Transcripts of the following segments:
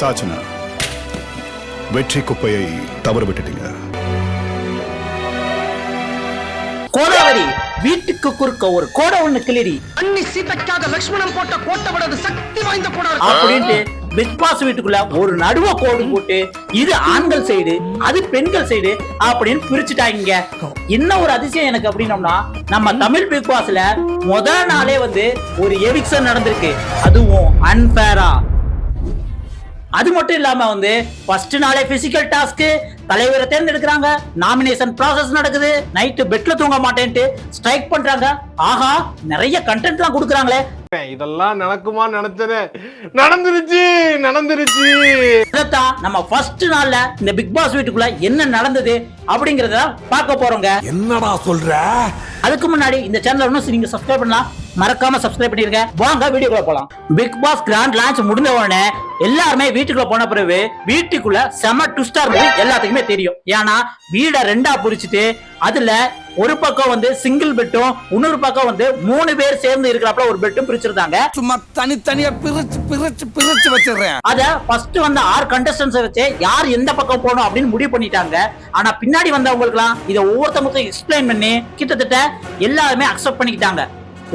சாச்சனா வெற்றி குப்பையை தவறு விட்டுட்டீங்க கோதாவரி வீட்டுக்கு குறுக்க ஒரு கோடை ஒண்ணு கிளிரி அன்னி சீதைக்காக லக்ஷ்மணன் போட்ட கோட்டை விட சக்தி வாய்ந்த கோடை அப்படின்ட்டு பிக் பாஸ் வீட்டுக்குள்ள ஒரு நடுவ கோடு போட்டு இது ஆண்கள் சைடு அது பெண்கள் சைடு அப்படின்னு பிரிச்சுட்டாங்க. என்ன ஒரு அதிசயம் எனக்கு அப்படின்னம்னா நம்ம தமிழ் பிக் பாஸ்ல முதல் நாளே வந்து ஒரு எவிக்ஷன் நடந்திருக்கு. அதுவும் அன்பேரா அது மட்டும் இல்லாம வந்து ஃபர்ஸ்ட் நாளே பிசிக்கல் டாஸ்க் தலைவரை தேர்ந்தெடுக்கிறாங்க. நாமினேஷன் ப்ராசஸ் நடக்குது. நைட்டு பெட்ல தூங்க மாட்டேன்ட்டு ஸ்ட்ரைக் பண்றாங்க. ஆஹா நிறைய கண்டென்ட்லாம் கொடுக்குறாங்களே. இதெல்லாம் நடக்குமா நினைச்சனே. நடந்துருச்சு நடந்துருச்சு. இதைத்தான் நம்ம ஃபர்ஸ்ட் நாள்ல இந்த பிக் பாஸ் வீட்டுக்குள்ள என்ன நடந்தது அப்படிங்கறத பார்க்க போறோங்க. என்னடா சொல்ற? அதுக்கு முன்னாடி இந்த சேனல் இன்னும் நீங்க சப்ஸ்கிரைப் பண்ணலாம். மறக்காம சப்ஸ்கிரைப் பண்ணிருங்க. வாங்க வீடியோக்குள்ள போலாம். பிக் பாஸ் கிராண்ட் லான்ச் முடிஞ்ச உடனே எல்லாருமே வீட்டுக்குள்ள போன பிறகு வீட்டுக்குள்ள செம ட்விஸ்டா இருந்தது. எல்லாத்துக்குமே தெரியும். ஏன்னா வீடை ரெண்டா பிரிச்சுட்டு அதுல ஒரு பக்கம் வந்து சிங்கிள் பெட்டும் இன்னொரு பக்கம் வந்து மூணு பேர் சேர்ந்து இருக்கிறப்பல ஒரு பெட்டும் பிரிச்சிருந்தாங்க. சும்மா தனித்தனியா பிரிச்சு பிரிச்சு பிரிச்சு வச்சிடுறேன். அத ஃபர்ஸ்ட் வந்த ஆறு கண்டஸ்டன்ஸ் வச்சு யார் எந்த பக்கம் போகணும் அப்படின்னு முடிவு பண்ணிட்டாங்க. ஆனா பின்னாடி வந்தவங்களுக்குலாம் இதை ஒவ்வொருத்தவங்களுக்கும் எக்ஸ்பிளைன் பண்ணி கிட்டத்தட்ட எல்லாருமே அக்செப்ட் பண்ணிக்கிட்டாங்க.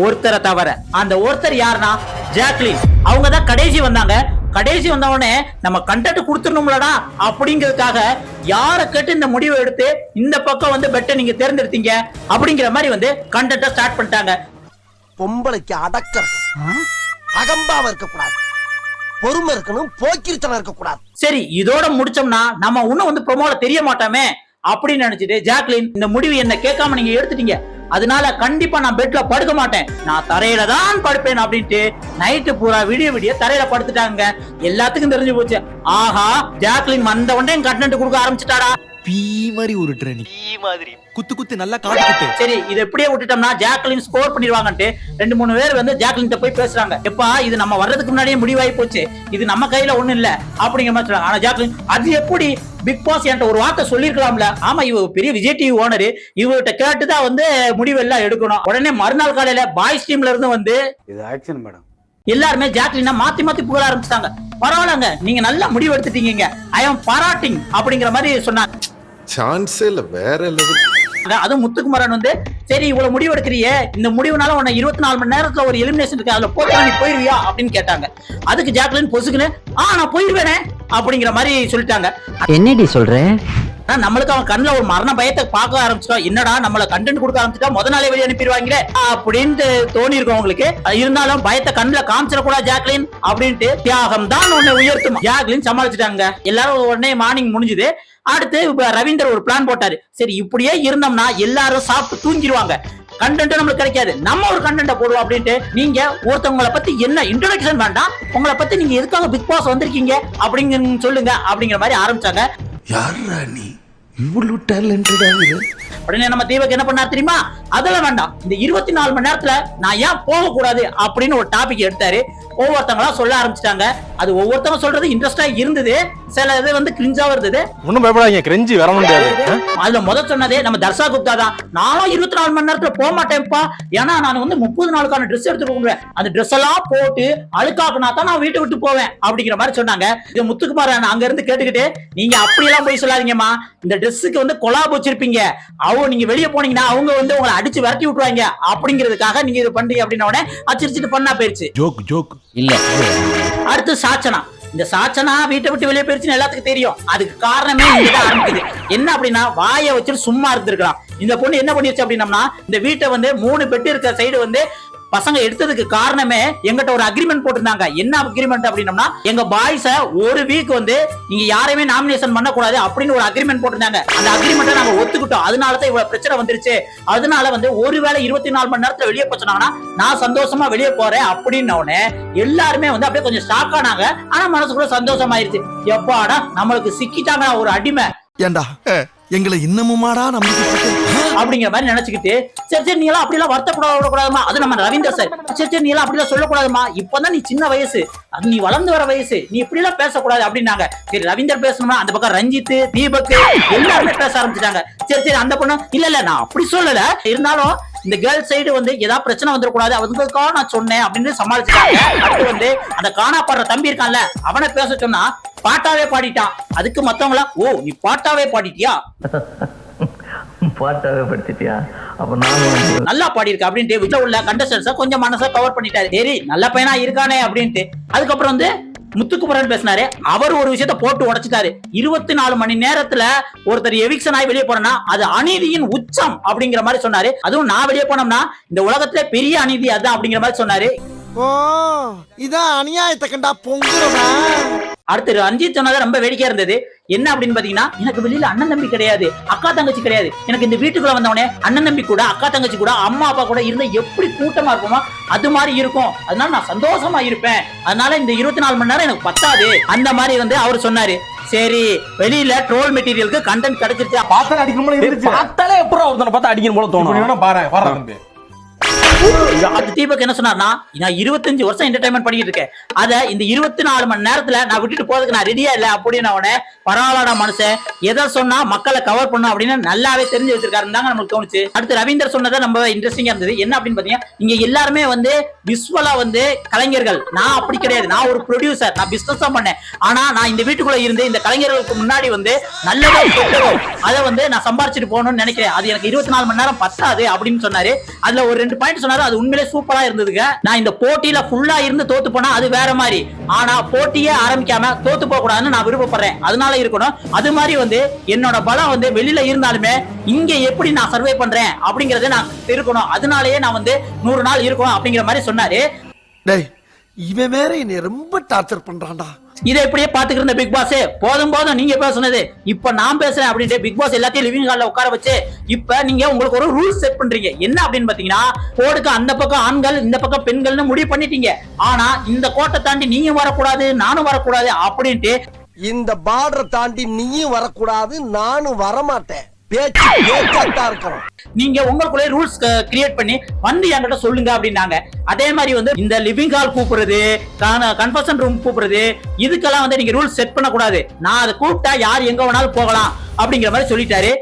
ஒருத்தரை தவிர. அந்த ஒருத்தர் யாருன்னா ஜாக்லின். அவங்க தான் கடைசி வந்தாங்க. கடைசி வந்த உடனே நம்ம கண்டென்ட் கொடுத்துடணும்லடா அப்படிங்கிறதுக்காக யாரை கேட்டு இந்த முடிவை எடுத்து இந்த பக்கம் வந்து பெட்டை நீங்க தேர்ந்தெடுத்தீங்க அப்படிங்கிற மாதிரி வந்து கண்டென்ட்டை ஸ்டார்ட் பண்ணிட்டாங்க. பொம்பளைக்கு அடக்க இருக்கணும். அகம்பாவ இருக்க கூடாது பொறுமை இருக்கணும் போக்கிரித்தனம் இருக்க கூடாது சரி இதோட முடிச்சோம்னா நம்ம இன்னும் வந்து ப்ரோமோல தெரிய மாட்டோமே அப்படின்னு நினைச்சிட்டு ஜாக்லின் இந்த முடிவு என்ன கேட்காம நீங்க எடுத்துட்டீங்க. அதனால கண்டிப்பா நான் பெட்ல படுக்க மாட்டேன். நான் தரையில தான் படுப்பேன் அப்படின்ட்டு நைட்டு பூரா விடிய விடிய தரையில படுத்துட்டாங்க. எல்லாத்துக்கும் தெரிஞ்சு போச்சு. ஆஹா ஜாக்லின் வந்த உடனே கண்டென்ட் கொடுக்க ஆரம்பிச்சிட்டாடா. பீ மாதிரி ஒரு ட்ரெயினிங் பீ மாதிரி. குத்து குத்து நல்லா காது குத்து. சரி இது எப்படியே விட்டுட்டோம்னா ஜாக்லின் ஸ்கோர் பண்ணிடுவாங்கன்ட்டு ரெண்டு மூணு பேர் வந்து ஜாக்லின் போய் பேசுறாங்க. எப்பா இது நம்ம வர்றதுக்கு முன்னாடியே முடிவாகி போச்சு. இது நம்ம கையில ஒண்ணும் இல்ல அப்படிங்கிற மாதிரி சொல்றாங்க. ஆனா ஜாக்லின் அது எப்படி பிக் பாஸ் என்கிட்ட ஒரு வார்த்தை சொல்லிருக்கலாம்ல ஆமா இவ பெரிய விஜய் டிவி ஓனர் இவர்கிட்ட கேட்டுதான் வந்து முடிவெல்லாம் எடுக்கணும். உடனே மறுநாள் காலையில பாய்ஸ் டீம்ல இருந்து வந்து இது ஆக்ஷன் மேடம் எல்லாருமே ஜாக்லினா மாத்தி மாத்தி புகழ ஆரம்பிச்சிட்டாங்க. பரவாயில்லங்க நீங்க நல்ல முடிவு எடுத்துட்டீங்க ஐ எம் பாராட்டிங் அப்படிங்கிற மாதிரி சொன்னாங்க. சான்ஸே இல்ல வேற லெவல் அதுவும் முத்துக்குமரன் வந்து சரி இவ்வளவு முடிவு எடுக்கிறியே இந்த முடிவுனால உன்னை இருபத்தி நாலு மணி நேரத்துல ஒரு எலிமினேஷன் இருக்கு அதுல போட்டா நீ போயிருவியா அப்படின்னு கேட்டாங்க. அதுக்கு ஜாக்லின் பொசுக்குன்னு ஆ நான் போயிருவேனே அப்படிங்கிற மாதிரி சொல்லிட்டாங்க. என்னடி சொல்ற? நம்மளுக்கு அவன் கண்ணுல ஒரு மரண பயத்தை பார்க்க ஆரம்பிச்சிட்டோம் என்னடா நம்மள கண்டென்ட் கொடுக்க ஆரம்பிச்சிட்டா முத நாளே வெளியே அனுப்பிடுவாங்களே அப்படின்ட்டு தோணி இருக்கும் உங்களுக்கு இருந்தாலும் பயத்தை கண்ணுல காமிச்சிடக்கூடாது ஜாக்லின் அப்படின்ட்டு தியாகம் தான் உன்னை உயர்த்தும். ஜாக்லின் சமாளிச்சிட்டாங்க. எல்லாரும் உடனே மார்னிங் முடிஞ்சுது. அடுத்து இப்ப ரவீந்தர் ஒரு பிளான் போட்டாரு. சரி இப்படியே இருந்தோம்னா எல்லாரும் சாப்பிட்டு தூங்கிடுவாங்க. கண்டென்ட் நம்மளுக்கு கிடைக்காது. நம்ம ஒரு கண்டென்ட் போடுவோம் அப்படின்ட்டு நீங்க ஒருத்தவங்கள பத்தி என்ன இன்ட்ரோடக்ஷன் வேண்டாம். உங்களை பத்தி நீங்க எதுக்காக பிக் பாஸ் வந்திருக்கீங்க அப்படிங்க சொல்லுங்க அப்படிங்கிற மாதிரி ஆரம்பிச்சாங்க. யாரா நீ? இவ்வளவு டேலண்டடா உடனே நம்ம தீபக் என்ன பண்ணார் தெரியுமா? அதெல்லாம் வேண்டாம். இந்த இருபத்தி நாலு மணி நேரத்துல நான் ஏன் போக கூடாது அப்படின்னு ஒரு டாபிக் எடுத்தாரு. ஒவ்வொருத்தங்களா சொல்ல ஆரம்பிச்சிட்டாங்க. அது ஒவ்வொருத்தவங்க சொல்றது இன்ட்ரெஸ்டா இருந்தது. சில இது வந்து கிரிஞ்சா இருந்தது. ஒன்னும் பயப்படாதீங்க. கிரெஞ்சி வர முடியாது? அதுல முத சொன்னதே நம்ம தர்ஷா குப்தா தான். நானும் இருபத்தி நாலு மணி நேரத்துல போக மாட்டேன்ப்பா. ஏன்னா நான் வந்து முப்பது நாளுக்கான ட்ரெஸ் எடுத்துட்டு போவேன். அந்த ட்ரெஸ் எல்லாம் போட்டு அழுக்காக்குனா தான் நான் வீட்டை விட்டு போவேன் அப்படிங்கிற மாதிரி சொன்னாங்க. இது முத்துக்குமார் அங்க இருந்து கேட்டுக்கிட்டு நீங்க அப்படியெல்லாம் போய் சொல்லாதீங்கம்மா. இந்த ட்ரெஸ்ஸுக்கு வந்து கொலாப் வச்சிருப்பீங்க. அவங்க நீங்க வெளியே போனீங்கன்னா அவங்க வந்து உங்களை அடிச்சு விரட்டி விட்டுருவாங்க. அப்படிங்கிறதுக்காக நீங்க இது பண்றீங்க அப்படின்ன உடனே அச்சிரிச்சிட்டு பண்ணா போயிருச்சு. Joke joke. இல்ல. அடுத்து சாச்சனா. இந்த சாச்சனா வீட்டை விட்டு வெளியே போயிருச்சுன்னு எல்லாத்துக்கும் தெரியும். அதுக்கு காரணமே இங்கதான் ஆரம்பிக்குது. என்ன அப்படின்னா வாயை வச்சுட்டு சும்மா இருந்திருக்கலாம். இந்த பொண்ணு என்ன பண்ணிருச்சு அப்படின்னம்னா இந்த வீட்டை வந்து மூணு பெட் இருக்க சைடு வந்து பசங்க எடுத்ததுக்கு காரணமே எங்கிட்ட ஒரு அக்ரிமெண்ட் போட்டிருந்தாங்க. என்ன அக்ரிமெண்ட் அப்படின்னம்னா எங்க பாய்ஸ ஒரு வீக் வந்து நீங்க யாரையுமே நாமினேஷன் பண்ணக்கூடாது அப்படின்னு ஒரு அக்ரிமெண்ட் போட்டிருந்தாங்க. அந்த அக்ரிமெண்ட்டை நாங்க ஒத்துக்கிட்டோம். அதனால தான் இவ்வளவு பிரச்சனை வந்துருச்சு. அதனால வந்து ஒருவேளை இருபத்தி நாலு மணி நேரத்துல வெளியே போச்சுனாங்கன்னா நான் சந்தோஷமா வெளியே போறேன் அப்படின்ன எல்லாருமே வந்து அப்படியே கொஞ்சம் ஷாக் ஆனாங்க. ஆனா மனசுக்குள்ள சந்தோஷமாயிருச்சு. எப்பாடா நம்மளுக்கு சிக்கிட்டாங்க ஒரு அடிமை. ஏண்டா? எங்களை இன்னமுமாடா நம்பிக்கை அப்படிங்கிற மாதிரி நினைச்சுக்கிட்டு சரி சரி நீ எல்லாம் அப்படிலாம் வருத்தப்பட கூடாதுமா அது நம்ம ரவீந்தர் சார். சரி சரி நீ எல்லாம் அப்படி எல்லாம் சொல்லக்கூடாதுமா? இப்பதான் நீ சின்ன வயசு. அது நீ வளர்ந்து வர வயசு. நீ இப்படி எல்லாம் பேசக்கூடாது அப்படின்னாங்க. சரி ரவீந்தர் பேசணும்னா அந்த பக்கம் ரஞ்சித் தீபக் எல்லாருமே பேச ஆரம்பிச்சிட்டாங்க. சரி சரி அந்த பொண்ணு இல்ல இல்ல நான் அப்படி சொல்லல. இருந்தாலும் இந்த கேர்ள் சைடு வந்து ஏதாவது பிரச்சனை வந்துடக்கூடாது அவங்களுக்காக நான் சொன்னேன் அப்படின்னு சமாளிச்சிட்டாங்க. அடுத்து வந்து அந்த காணாப்படுற தம்பி இருக்கான்ல அவனை பேச சொன்னா பாட்டாவே பாடிட்டான். அதுக்கு மத்தவங்களா ஓ நீ பாட்டாவே பாடிட்டியா? பாட்டாவே படிச்சிட்டியா அப்ப நானும் நல்லா பாடியிருக்க அப்படின்ட்டு வீட்டுல உள்ள கண்டஸ்டன்ஸ கொஞ்சம் மனசை கவர் பண்ணிட்டாரு. சரி நல்ல பையனா இருக்கானே அப்படின்ட்டு. அதுக்கப்புறம் வந்து முத்துக்குமரன் பேசினாரு. அவர் ஒரு விஷயத்த போட்டு உடைச்சிட்டாரு. இருபத்தி நாலு மணி நேரத்துல ஒருத்தர் எவிக்ஷன் ஆகி வெளியே போனா அது அநீதியின் உச்சம் அப்படிங்கிற மாதிரி சொன்னாரு. அதுவும் நான் வெளியே போனோம்னா இந்த உலகத்துல பெரிய அநீதி அதான் அப்படிங்கிற மாதிரி சொன்னாரு. ஓ இதான் அநியாயத்தை கண்டா பொங்குறவா அடுத்து ரஞ்சித் சொன்னது ரொம்ப வேடிக்கையா இருந்தது. என்ன அப்படின்னு பாத்தீங்கன்னா எனக்கு வெளியில அண்ணன் தம்பி கிடையாது அக்கா தங்கச்சி கிடையாது. எனக்கு இந்த வீட்டுக்குள்ள வந்தவனே அண்ணன் தம்பி கூட அக்கா தங்கச்சி கூட அம்மா அப்பா கூட இருந்தா எப்படி கூட்டமா இருக்குமோ அது மாதிரி இருக்கும். அதனால நான் சந்தோஷமா இருப்பேன். அதனால இந்த இருபத்தி நாலு மணி நேரம் எனக்கு பத்தாது. அந்த மாதிரி வந்து அவர் சொன்னாரு. சரி வெளியில ட்ரோல் மெட்டீரியலுக்கு கண்டென்ட் கிடைச்சிருச்சு. பார்த்தா அடிக்கணும் பார்த்தாலே எப்பறம் ஒருத்தனை பார்த்தா அடிக்கணும் போல தோணும். பாரு பாரு தம்பி. அது தீபக் என்ன சொன்னார்னா நான் இருபத்தஞ்சு வருஷம் என்டர்டைன்மெண்ட் பண்ணிட்டு இருக்கேன். அத இந்த இருபத்தி நாலு மணி நேரத்துல நான் விட்டுட்டு போறதுக்கு நான் ரெடியா இல்ல அப்படின்னு அவனே பரவாயில்லடா மனுஷன். எதை சொன்னா மக்களை கவர் பண்ணும் அப்படின்னு நல்லாவே தெரிஞ்சு வச்சிருக்காருன்னு தாங்க நமக்கு தோணுச்சு. அடுத்து ரவீந்தர் சொன்னதை நம்ம இன்ட்ரெஸ்டிங்கா இருந்தது. என்ன அப்படின்னு பாத்தீங்கன்னா இங்க எல்லாருமே வந்து விஸ்வலா வந்து கலைஞர்கள். நான் அப்படி கிடையாது. நான் ஒரு ப்ரொடியூசர் நான் பிசினஸ் தான் பண்ணேன். ஆனா நான் இந்த வீட்டுக்குள்ள இருந்து இந்த கலைஞர்களுக்கு முன்னாடி வந்து நல்லதோ கெட்டதோ அதை வந்து நான் சம்பாரிச்சிட்டு போகணும்னு நினைக்கிறேன். அது எனக்கு இருபத்தி நாலு மணி நேரம் பத்தாது அப்படின்னு சொன்னாரு. அதுல ஒரு ரெண்டு பாயிண்ட் சொன்னாரு. அது உண்மையிலே சூப்பரா இருந்ததுங்க. நான் இந்த போட்டியில ஃபுல்லா இருந்து தோத்து போனா அது வேற மாதிரி. ஆனா போட்டியே ஆரம்பிக்காம தோத்து போக கூடாதுன்னு நான் விருப்பப்படுறேன். அதனால இருக்கணும். அது மாதிரி வந்து என்னோட பலம் வந்து வெளியில இருந்தாலுமே இங்க எப்படி நான் சர்வே பண்றேன் அப்படிங்கறத நான் இருக்கணும் அதனாலயே நான் வந்து நூறு நாள் இருக்கணும் அப்படிங்கிற மாதிரி சொன்னாரு. டேய் இவன் வேற என்னை ரொம்ப டார்ச்சர் பண்றான்டா. இதை இப்படியே பாத்துக்கிட்டு இருந்த பிக் பாஸ் போதும் போதும் நீங்க பேசுனது இப்ப நான் பேசுறேன் அப்படின்ட்டு பிக் பாஸ் எல்லாத்தையும் லிவிங் ஹால்ல உட்கார வச்சு இப்ப நீங்க உங்களுக்கு ஒரு ரூல் செட் பண்றீங்க. என்ன அப்படின்னு பாத்தீங்கன்னா கோடுக்கு அந்த பக்கம் ஆண்கள் இந்த பக்கம் பெண்கள்னு முடிவு பண்ணிட்டீங்க. ஆனா இந்த கோட்டை தாண்டி நீங்க வரக்கூடாது நானும் வரக்கூடாது அப்படின்ட்டு இந்த பார்டரை தாண்டி நீயும் வரக்கூடாது நானும் வரமாட்டேன். பேச்சு பேச்சாத்தான் இருக்கணும்? நீங்க உங்களுக்குள்ளே ரூல்ஸ் கிரியேட் பண்ணி வந்து என்கிட்ட சொல்லுங்க அப்படின்னாங்க. அதே மாதிரி வந்து இந்த லிவிங் ஹால் கூப்பிடுறது கன்ஃபர்ஷன் ரூம் கூப்பிடுறது இதுக்கெல்லாம் வந்து நீங்க ரூல்ஸ் செட் பண்ணக்கூடாது. நான் அதை கூப்பிட்டா யார் எங்க வேணாலும் போகலாம் அப்படிங்கிற மாதிரி சொல்லிட்டாரு.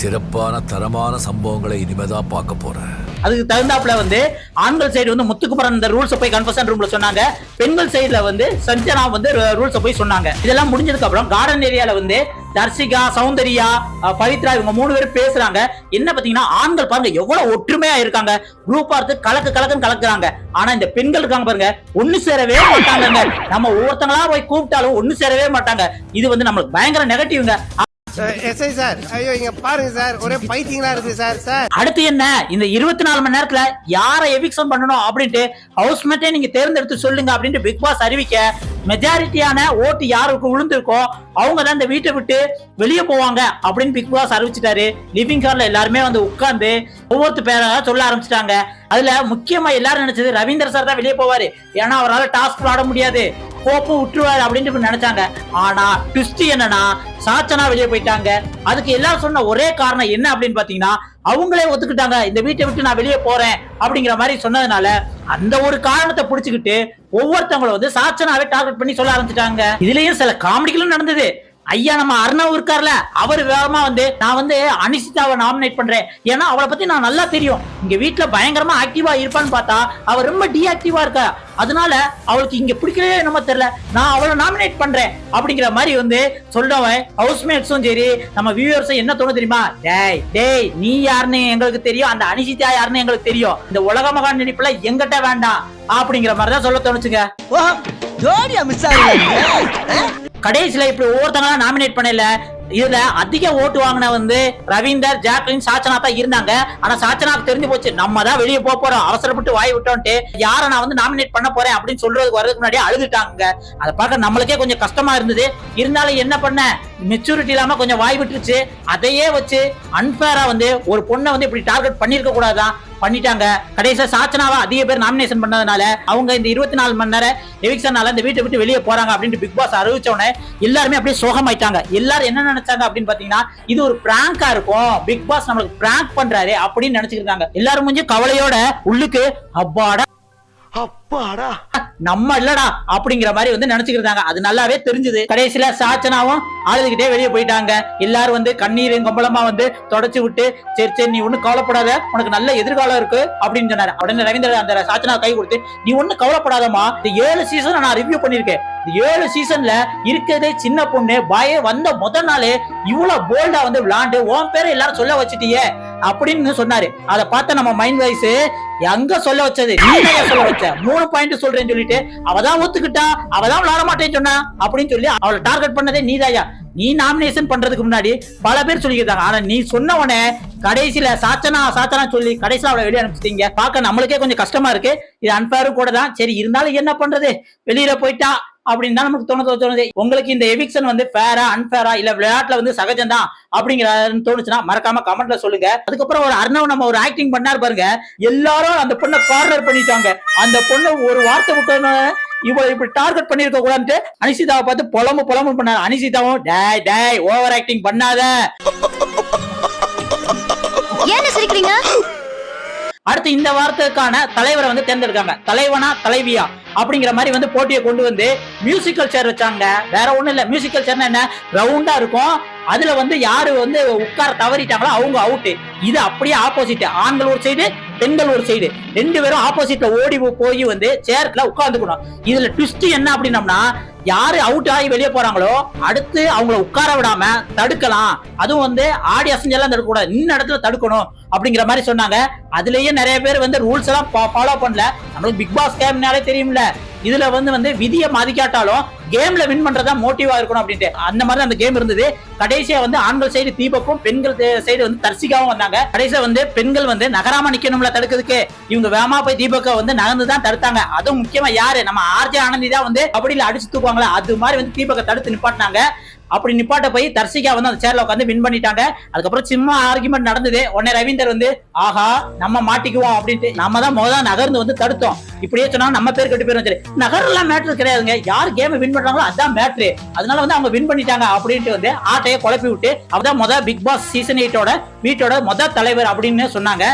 சிறப்பான தரமான சம்பவங்களை இனிமேதான் பார்க்க போறேன். அதுக்கு தகுந்தாப்புல வந்து ஆண்கள் சைடு வந்து முத்துக்குமரன் இந்த ரூல்ஸ் போய் கன்ஃபர்ஷன் ரூம்ல சொன்னாங்க. பெண்கள் சைடுல வந்து சஞ்சனா வந்து ரூல்ஸ் போய் சொன்னாங்க. இதெல்லாம் முடிஞ்சதுக்கு அப்புறம் கார்டன் ஏரியால வந்து தர்சிகா சௌந்தர்யா பவித்ரா இவங்க மூணு பேரும் பேசுறாங்க. என்ன பாத்தீங்கன்னா ஆண்கள் பாருங்க எவ்வளவு ஒற்றுமையா இருக்காங்க. குரூப்பா இருந்து கலக்கு கலக்குன்னு கலக்குறாங்க. ஆனா இந்த பெண்கள் இருக்காங்க பாருங்க ஒண்ணு சேரவே மாட்டாங்க நம்ம ஒவ்வொருத்தங்களா போய் கூப்பிட்டாலும் ஒண்ணு சேரவே மாட்டாங்க. இது வந்து நம்மளுக்கு பயங்கர நெகட்டிவ்ங்க எஸ்ஐ சார். ஐயோ இங்க பாருங்க சார். ஒரே பைத்தியங்களா இருக்கு சார் சார். அடுத்து என்ன? இந்த இருபத்தி நாலு மணி நேரத்துல யாரை எவிக்ஷன் பண்ணணும் அப்படின்ட்டு ஹவுஸ்மேட்டே நீங்க தேர்ந்தெடுத்து சொல்லுங்க அப்படின்ட்டு பிக் பாஸ் அறிவிக்க மெஜாரிட்டியான ஓட்டு யாருக்கு விழுந்திருக்கோ அவங்க தான் இந்த வீட்டை விட்டு வெளியே போவாங்க அப்படின்னு பிக் பாஸ் அறிவிச்சிட்டாரு. லிவிங் ஹால்ல எல்லாருமே வந்து உட்காந்து ஒவ்வொருத்த பேராக சொல்ல ஆரம்பிச்சிட்டாங்க. அதுல முக்கியமா எல்லாரும் நினைச்சது ரவீந்திர சார் தான் வெளியே போவாரு. ஏன்னா அவரால் டாஸ்க் விளாட முடியாது. கோப்பு விட்டுருவாரு அப்படின்ட்டு நினைச்சாங்க. ஆனா ட்விஸ்ட் என்னன்னா சாச்சனா வெளியே போயிட்டாங்க. அதுக்கு எல்லாரும் சொன்ன ஒரே காரணம் என்ன அப்படின்னு பாத்தீங்கன்னா அவங்களே ஒத்துக்கிட்டாங்க. இந்த வீட்டை விட்டு நான் வெளியே போறேன் அப்படிங்கிற மாதிரி சொன்னதுனால அந்த ஒரு காரணத்தை புடிச்சுக்கிட்டு ஒவ்வொருத்தவங்களும் வந்து சாச்சனாவே டார்கெட் பண்ணி சொல்ல ஆரம்பிச்சிட்டாங்க. இதுலயும் சில காமெடிகளும் நடந்தது. ஐயா நம்ம அர்ணவ் இருக்கார்ல அவர் வேகமா வந்து நான் வந்து அனிஷிதாவை நாமினேட் பண்றேன். ஏன்னா அவளை பத்தி நான் நல்லா தெரியும். இங்க வீட்டுல பயங்கரமா ஆக்டிவா இருப்பான்னு பார்த்தா அவ ரொம்ப டீஆக்டிவா இருக்கா. அதனால அவளுக்கு இங்க பிடிக்கவே நம்ம தெரியல. நான் அவளை நாமினேட் பண்றேன் அப்படிங்கிற மாதிரி வந்து சொல்றவன் ஹவுஸ்மேட்ஸும் சரி நம்ம வியூவர்ஸும் என்ன தோணும் தெரியுமா? டேய் டேய் நீ யாருன்னு எங்களுக்கு தெரியும் அந்த அனிஷிதா யாருன்னு எங்களுக்கு தெரியும். இந்த உலக மகான் நினைப்புல எங்கிட்ட வேண்டாம். அப்படிங்கிற மாதிரி தான் சொல்ல தோணுச்சுங்க. ஜோடியா மிஸ் ஆகுங்க கடைசியில இப்படி ஒவ்வொருத்தங்களா நாமினேட் பண்ணல இதுல அதிக ஓட்டு வாங்கின வந்து ரவீந்தர் ஜாக்லின் சாச்சனா தான் இருந்தாங்க. ஆனா சாச்சனாக்கு தெரிஞ்சு போச்சு நம்ம தான் வெளியே போக போறோம். அவசரப்பட்டு வாய் விட்டோன்ட்டு யாரை நான் வந்து நாமினேட் பண்ண போறேன்? அப்படின்னு சொல்றதுக்கு வர்றதுக்கு முன்னாடி அழுதுட்டாங்க அதை பார்க்க நம்மளுக்கே கொஞ்சம் கஷ்டமா இருந்தது. இருந்தாலும் என்ன பண்ண? மெச்சூரிட்டி இல்லாம கொஞ்சம் வாய் விட்டுருச்சு. அதையே வச்சு அன்பேரா வந்து ஒரு பொண்ணை வந்து இப்படி டார்கெட் பண்ணிருக்க கூடாதான் பண்ணிட்டாங்க. கடைசியா சாச்சனாவா அதிக பேர் நாமினேஷன் பண்ணதுனால அவங்க இந்த இருபத்தி நாலு மணி நேரம் எவிக்ஷனால இந்த வீட்டை விட்டு வெளியே போறாங்க அப்படின்ட்டு பிக் பாஸ் அறிவிச்ச உடனே எல்லாருமே அப்படியே சோகமாயிட்டாங்க. எல்லாரும் என்ன நினைச்சாங்க அப்படின்னு பாத்தீங்கன்னா இது ஒரு பிராங்கா இருக்கும். பிக் பாஸ் நம்மளுக்கு பிராங்க் பண்றாரு அப்படின்னு நினைச்சுக்கிட்டாங்க எல்லாரும் கொஞ்சம் கவலையோட உள்ளுக்கு அப்பாடா அப்பாடா. நம்ம இல்லடா அப்படிங்கிற மாதிரி வந்து நினைச்சுக்கிட்டாங்க அது நல்லாவே தெரிஞ்சது. கடைசியில சாச்சனாவும் அழுதுகிட்டே வெளியே போயிட்டாங்க. எல்லாரும் வந்து கண்ணீர் கம்பளமா வந்து தொடச்சு விட்டு சரி சரி நீ ஒண்ணு கவலைப்படாத. உனக்கு நல்ல எதிர்காலம் இருக்கு. அப்படின்னு சொன்னாரு. உடனே ரவீந்திர அந்த சாச்சனா கை கொடுத்து நீ ஒண்ணு கவலைப்படாதமா இந்த ஏழு சீசன் நான் ரிவ்யூ பண்ணிருக்கேன் ஏழு சீசன்ல இருக்கிறதே சின்ன பொண்ணு பய வந்த முத நாளே இவ்வளவு போல்டா வந்து விளாண்டு உன் பேரை எல்லாரும் சொல்ல வச்சுட்டியே. அப்படின்னு சொன்னாரு. அதை பார்த்த நம்ம மைண்ட் வைஸ் எங்க சொல்ல வச்சது? நீ சொல்ல வச்ச. மூணு பாயிண்ட் சொல்றேன்னு சொல்லிட்டு அவதான் ஒத்துக்கிட்டா அவதான் விளாட மாட்டேன்னு சொன்னா அப்படின்னு சொல்லி அவளை டார்கெட் பண்ணதே நீதாயா நீ நாமினேஷன் பண்றதுக்கு முன்னாடி பல பேர் சொல்லிக்கிட்டாங்க ஆனா நீ சொன்ன உடனே கடைசியில சாச்சனா சாச்சனா சொல்லி கடைசியில அவளை வெளியே அனுப்பிச்சிட்டீங்க. பார்க்க நம்மளுக்கே கொஞ்சம் கஷ்டமா இருக்கு. இது அன்பேரும் கூட தான். சரி இருந்தாலும் என்ன பண்றது? வெளியில போயிட்டா அப்படின்னு தான் நமக்கு தோணுது தோணுது. உங்களுக்கு இந்த எவிக்ஷன் வந்து ஃபேரா அன்பேரா இல்ல விளையாட்டுல வந்து சகஜம் தான் அப்படிங்கிற தோணுச்சுன்னா மறக்காம கமெண்ட்ல சொல்லுங்க. அதுக்கப்புறம் ஒரு அர்ணவ் நம்ம ஒரு ஆக்டிங் பண்ணார் பாருங்க. எல்லாரும் அந்த பொண்ணை கார்னர் பண்ணிட்டாங்க. அந்த பொண்ணு ஒரு வார்த்தை விட்டோன்னு இவ இப்படி டார்கெட் பண்ணிருக்க கூடாதுன்னு அனிசிதாவை பார்த்து புலம்பு புலம்பு பண்ணாரு. அனிசிதாவும் டேய் டேய் ஓவர் ஆக்டிங் பண்ணாத. அடுத்து இந்த வாரத்துக்கான தலைவரை வந்து தேர்ந்தெடுக்காங்க. தலைவனா தலைவியா? அப்படிங்கிற மாதிரி வந்து போட்டியை கொண்டு வந்து மியூசிக்கல் சேர் வச்சாங்க. வேற ஒண்ணும் இல்ல. மியூசிக்கல் சேர்னா என்ன? ரவுண்டா இருக்கும். அதுல வந்து யாரு வந்து உட்கார தவறிட்டாங்களோ அவங்க அவுட்டு இது அப்படியே ஆப்போசிட் ஆண்கள் ஒரு சைடு பெண்கள் ஒரு சைடு ரெண்டு பேரும் ஆப்போசிட்ல ஓடி போய் வந்து சேர்ல உட்கார்ந்துக்கணும். இதுல ட்விஸ்ட் என்ன அப்படின்னம்னா யாரு அவுட் ஆகி வெளியே போறாங்களோ அடுத்து அவங்கள உட்கார விடாம தடுக்கலாம். அதுவும் வந்து ஆடி அசைஞ்செல்லாம் தடுக்கக்கூடாது. நின்ன இடத்துல தடுக்கணும். அப்படிங்கிற மாதிரி சொன்னாங்க. அதுலயே நிறைய பேர் வந்து ரூல்ஸ் எல்லாம் ஃபாலோ பண்ணல. நம்மளுக்கு பிக் பாஸ் கேம்னாலே தெரியும்ல. இதுல வந்து வந்து விதியை மதிக்காட்டாலும் கேம்ல வின் பண்றதா மோட்டிவா இருக்கணும் அப்படின்ட்டு. அந்த மாதிரி அந்த கேம் இருந்தது. கடைசியா வந்து ஆண்கள் சைடு தீபக்கும் பெண்கள் சைடு வந்து தர்சிகாவும் வந்தாங்க. கடைசியா வந்து பெண்கள் வந்து நகராம நிக்கணும்ல தடுக்கிறதுக்கு. இவங்க வேமா போய் தீபக்க வந்து நகர்ந்து தான் தடுத்தாங்க. அதுவும் முக்கியமா யாரு? நம்ம ஆர்ஜே ஆனந்தி தான் வந்து கபடியில அடிச்சு தூக்குவாங்களா? அது மாதிரி வந்து தீபக்க தடுத்து நிப்பாட்டினாங்க. அப்படி நிப்பாட்ட போய் தர்சிகா வந்து அந்த சேர்ல உட்காந்து வின் பண்ணிட்டாங்க. அதுக்கப்புறம் சும்மா ஆர்குமெண்ட் நடந்தது. உடனே ரவீந்தர் வந்து ஆஹா நம்ம மாட்டிக்குவோம் அப்படின்ட்டு நம்ம தான் முதல்ல நகர்ந்து வந்து தடுத்தோம். இப்படியே சொன்னா நம்ம பேர் கெட்டு பேரும் சரி நகரெல்லாம் மேட்ரு கிடையாதுங்க. யார் கேம் வின் பண்றாங்களோ அதான் மேட்ரு அதனால வந்து அவங்க வின் பண்ணிட்டாங்க அப்படின்ட்டு வந்து ஆட்டையை குழப்பி விட்டு அவதான் முதல் பிக் பாஸ் சீசன் எயிட்டோட வீட்டோட முதல் தலைவர் அப்படின்னு சொன்னாங்க.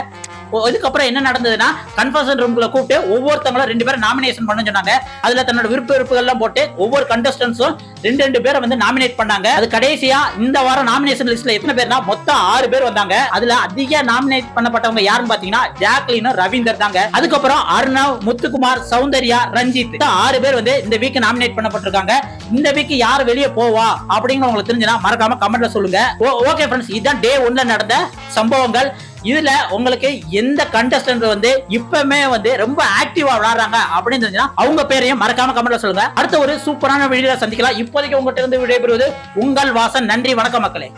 இதுக்கப்புறம் என்ன நடந்ததுன்னா கன்ஃபர்ஷன் ரூம்குள்ள கூப்பிட்டு ஒவ்வொருத்தங்களும் ரெண்டு பேரும் நாமினேஷன் பண்ண சொன்னாங்க. அதுல தன்னோட விருப்ப விருப்புகள்லாம் போட்டு ஒவ்வொரு கண்டஸ்டன்ஸும் ரெண்டு ரெண்டு பேரை வந்து நாமினேட் பண்ணாங்க. அது கடைசியா இந்த வாரம் நாமினேஷன் லிஸ்ட்ல எத்தனை பேர்னா மொத்தம் ஆறு பேர் வந்தாங்க. அதுல அதிக நாமினேட் பண்ணப்பட்டவங்க யாருன்னு பாத்தீங்கன்னா ஜாக்லினும் ரவீந்தர் தாங்க. அதுக்கப்புறம் அர்ணவ் முத்துக்குமார் சௌந்தர்யா ரஞ்சித். ஆறு பேர் வந்து இந்த வீக் நாமினேட் பண்ணப்பட்டிருக்காங்க. இந்த வீக் யார் வெளியே போவா அப்படிங்கிற உங்களுக்கு தெரிஞ்சுனா மறக்காம கமெண்ட்ல சொல்லுங்க. ஓகே ஃப்ரெண்ட்ஸ் இதுதான் டே ஒன்ல நடந்த சம்பவங்கள். இதுல உங்களுக்கு எந்த கண்டஸ்டன்ட் வந்து இப்பவுமே வந்து ரொம்ப ஆக்டிவா விளையாடுறாங்க அப்படின்னு தெரிஞ்சுன்னா அவங்க பேரையும் மறக்காம கமெண்ட்ல சொல்லுங்க. அடுத்த ஒரு சூப்பரான வீடியோ சந்திக்கலாம். இப்போதைக்கு உங்ககிட்ட இருந்து விடைபெறுவது உங்கள் வாசன். நன்றி வணக்கம் மக்களே.